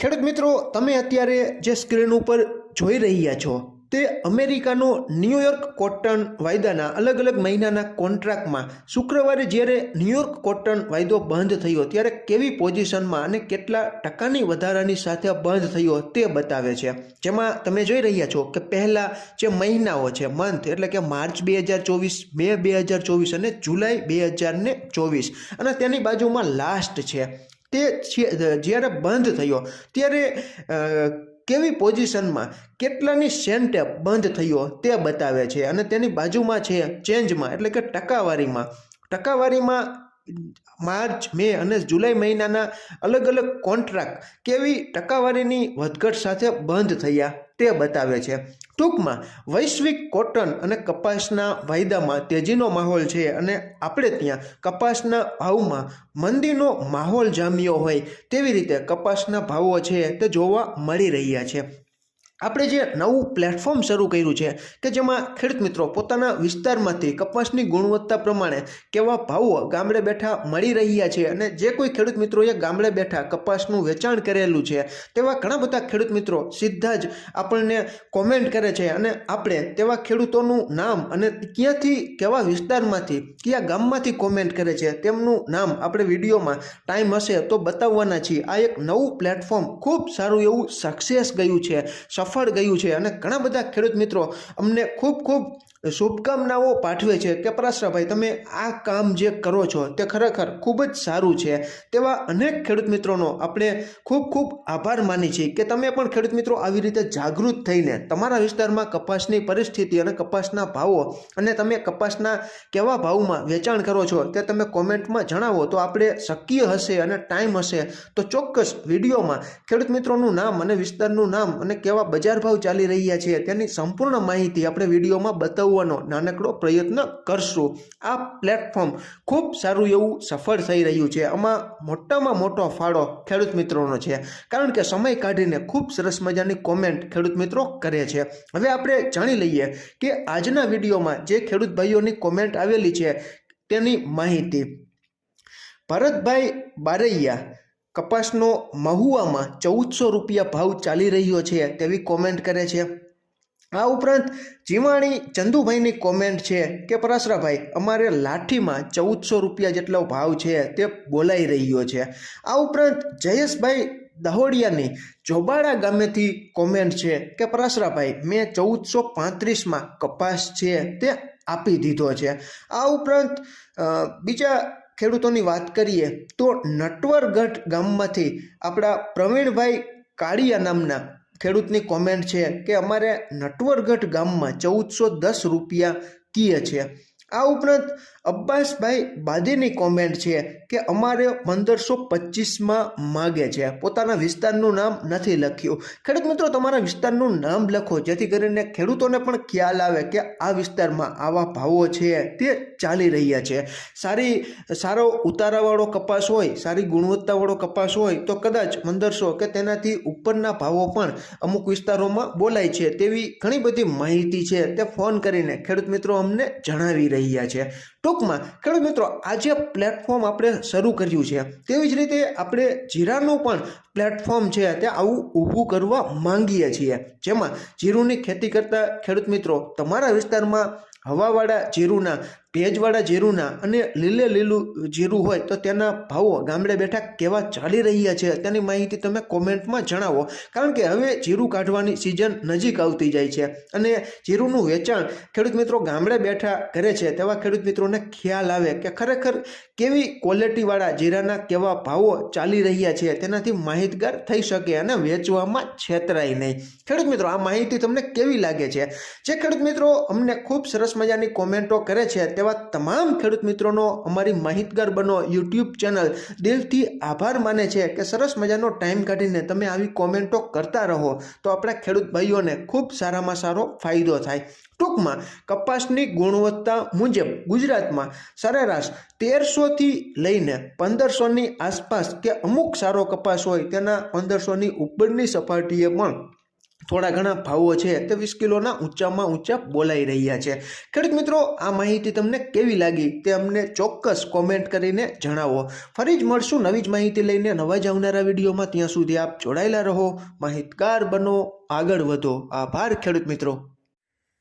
ખેડૂત મિત્રો, તમે અત્યારે જે સ્ક્રીન ઉપર જોઈ રહ્યા છો, તે અમેરિકાનો ન્યૂયોર્ક કોટન વાયદાના અલગ અલગ મહિનાના કોન્ટ્રાક્ટમાં શુક્રવારે જ્યારે ન્યૂયોર્ક કોટન વાયદો બંધ થયો, ત્યારે કેવી પોઝિશનમાં અને કેટલા ટકાની વધારાની સાથે બંધ થયો તે બતાવે છે. જેમાં તમે જોઈ રહ્યા છો કે પહેલાં જે મહિનાઓ છે મંથ એટલે કે માર્ચ બે હજાર ચોવીસ, મે બે હજાર ચોવીસ અને જુલાઈ બે હજાર ચોવીસ, અને તેની બાજુમાં લાસ્ટ છે. તે જ્યારે બંધ થયો, ત્યારે કેવી પોઝિશનમાં કેટલાની સેન્ટે બંધ થયો તે બતાવે છે. અને તેની બાજુમાં છે, ચેન્જમાં, એટલે કે ટકાવારીમાં. ટકાવારીમાં માર્ચ, મે અને જુલાઈ મહિનાના અલગ અલગ કોન્ટ્રાક્ટ કેવી ટકાવારીની વધઘટ સાથે બંધ થયા? તે બતાવે છે. ટૂંકમાં, વૈશ્વિક કોટન અને કપાસના વાયદામાં તેજીનો માહોલ છે અને આપણે ત્યાં કપાસના ભાવમાં મંદીનો માહોલ જામ્યો હોય તેવી રીતે કપાસના ભાવો છે તે જોવા મળી રહ્યા છે. આપણે જે નવું પ્લેટફોર્મ શરૂ કર્યું છે કે જેમાં ખેડૂત મિત્રો પોતાના વિસ્તારમાંથી કપાસની ગુણવત્તા પ્રમાણે કેવા ભાવો ગામડે બેઠા મળી રહ્યા છે અને જે કોઈ ખેડૂત મિત્રોએ ગામડે બેઠા કપાસનું વેચાણ કરેલું છે, તેવા ઘણા બધા ખેડૂત મિત્રો સીધા જ આપણને કોમેન્ટ કરે છે અને આપણે તેવા ખેડૂતોનું નામ અને ક્યાંથી કેવા વિસ્તારમાંથી, કયા ગામમાંથી કોમેન્ટ કરે છે તેમનું નામ આપણે વિડીયોમાં ટાઈમ હશે તો બતાવવાના છીએ. આ એક નવું પ્લેટફોર્મ ખૂબ સારું એવું સક્સેસ ગયું છે. સફળ ગયું છે અને ઘણા બધા ખેડૂત મિત્રો અમને ખૂબ ખૂબ શુભકામનાઓ પાઠવે છે કે પરાશરાભાઈ, તમે આ કામ જે કરો છો તે ખરેખર ખૂબ જ સારું છે. તેવા અનેક ખેડૂત મિત્રોનો આપણે ખૂબ ખૂબ આભાર માની છીએ કે તમે પણ ખેડૂત મિત્રો આવી રીતે જાગૃત થઈને તમારા વિસ્તારમાં કપાસની પરિસ્થિતિ અને કપાસના ભાવો અને તમે કપાસના કેવા ભાવમાં વેચાણ કરો છો તે તમે કોમેન્ટમાં જણાવો તો આપણે શક્ય હશે અને ટાઈમ હશે તો ચોક્કસ વિડીયોમાં ખેડૂત મિત્રોનું નામ અને વિસ્તારનું નામ અને કેવા બજાર ભાવ ચાલી રહ્યા છે તેની સંપૂર્ણ માહિતી આપણે વિડીયોમાં બતાવવાનો નાનકડો પ્રયત્ન કરશું. આ પ્લેટફોર્મ ખૂબ સારું એવું સફળ થઈ રહ્યું છે. આમાં મોટામાં મોટો ફાળો ખેડૂત મિત્રોનો છે. કારણ કે સમય કાઢીને ખૂબ સરસ મજાની કોમેન્ટ ખેડૂત મિત્રો કરે છે. હવે આપણે જાણી લઈએ કે આજના વિડીયોમાં જે ખેડૂત ભાઈઓની કોમેન્ટ આવેલી છે તેની માહિતી. ભરતભાઈ બારૈયા કપાસનો મહુવામાં ચૌદસો રૂપિયા ભાવ ચાલી રહ્યો છે તેવી કોમેન્ટ કરે છે. આ ઉપરાંત જીવાણી ચંદુભાઈની કોમેન્ટ છે કે, પરાશરાભાઈ, અમારે લાઠીમાં ચૌદસો રૂપિયા જેટલો ભાવ છે તે બોલાઈ રહ્યો છે. આ ઉપરાંત જયેશભાઈ દહોડિયાની જોબાળા ગામેથી કોમેન્ટ છે કે, પરાશરાભાઈ, મેં ચૌદસો પાંત્રીસમાં કપાસ છે તે આપી દીધો છે. આ ઉપરાંત બીજા ખેડૂતોની વાત કરીએ તો નટવરગઢ ગામમાંથી આપણા પ્રવીણભાઈ કાળિયા નામના ખેડૂતની કોમેન્ટ છે કે અમારે નટવરગઢ ગામમાં ચૌદસો દસ રૂપિયા કીએ છે. આ ઉપરાંત અબ્બાસભાઈ બાદીની કોમેન્ટ છે કે અમારે પંદરસો પચીસમાં માગે છે. પોતાના વિસ્તારનું નામ નથી લખ્યું. ખેડૂત મિત્રો, તમારા વિસ્તારનું નામ લખો, જેથી કરીને ખેડૂતોને પણ ખ્યાલ આવે કે આ વિસ્તારમાં આવા ભાવો છે તે ચાલી રહ્યા છે. સારી, સારો ઉતારાવાળો કપાસ હોય, સારી ગુણવત્તાવાળો કપાસ હોય, તો કદાચ પંદરસો કે તેનાથી ઉપરના ભાવો પણ અમુક વિસ્તારોમાં બોલાય છે. તેવી ઘણી બધી માહિતી છે તે ફોન કરીને ખેડૂત મિત્રો અમને જણાવી રહ્યા છે. ટૂંકમાં, ખેડૂત મિત્રો, આજે પ્લેટફોર્મ આપણે શરૂ કર્યું છે. તેવી જ રીતે આપણે જીરાનું પણ પ્લેટફોર્મ છે, તે આવું ઊભું કરવા માંગીએ છીએ. જેમાં જીરુની ખેતી કરતા ખેડૂત મિત્રો, તમારા વિસ્તારમાં હવાવાળા જીરુંના, ભેજવાળા જીરુંના અને લીલે લીલું જીરું હોય તો તેના ભાવો ગામડે બેઠા કેવા ચાલી રહ્યા છે તેની માહિતી તમે કોમેન્ટમાં જણાવો. કારણ કે હવે જીરું કાઢવાની સિઝન નજીક આવતી જાય છે અને જીરુંનું વેચાણ ખેડૂત મિત્રો ગામડે બેઠા કરે છે તેવા ખેડૂત મિત્રોને ખ્યાલ આવે કે ખરેખર કેવી ક્વોલિટીવાળા જીરાના કેવા ભાવો ચાલી રહ્યા છે તેનાથી માહિતગાર થઈ શકે અને વેચવામાં છેતરાય નહીં. ખેડૂત મિત્રો, આ માહિતી તમને કેવી લાગે છે? જે ખેડૂત મિત્રો અમને ખૂબ સરસ મજાની કોમેન્ટો કરે છે તેવા તમામ ખેડૂત મિત્રોનો અમારી માહિતગાર બનો યુટ્યુબ ચેનલ. દિલથી આભાર માને છે કે સરસ મજાનો ટાઈમ કાઢીને તમે આવી કોમેન્ટો કરતા રહો તો આપણા ખેડૂત ભાઈઓને ખૂબ સારામાં સારો ફાયદો થાય. ટૂંકમાં, કપાસની ગુણવત્તા મુજબ ગુજરાતમાં સરેરાશ તેરસોથી લઈને પંદરસોની આસપાસ કે અમુક સારો કપાસ હોય તેના પંદરસોની ઉપરની સપાટીએ પણ થોડા ઘણા ભાવો છે તે વીસ કિલોના ઊંચામાં ઊંચા બોલાઈ રહ્યા છે. ખેડૂત મિત્રો, આ માહિતી તમને કેવી લાગી તે અમને ચોક્કસ કોમેન્ટ કરીને જણાવો. ફરી જ મળશું નવી જ માહિતી લઈને નવા જ આવનારા વિડીયોમાં. ત્યાં સુધી આપ જોડાયેલા રહો, માહિતગાર બનો, આગળ વધો. આભાર ખેડૂત મિત્રો.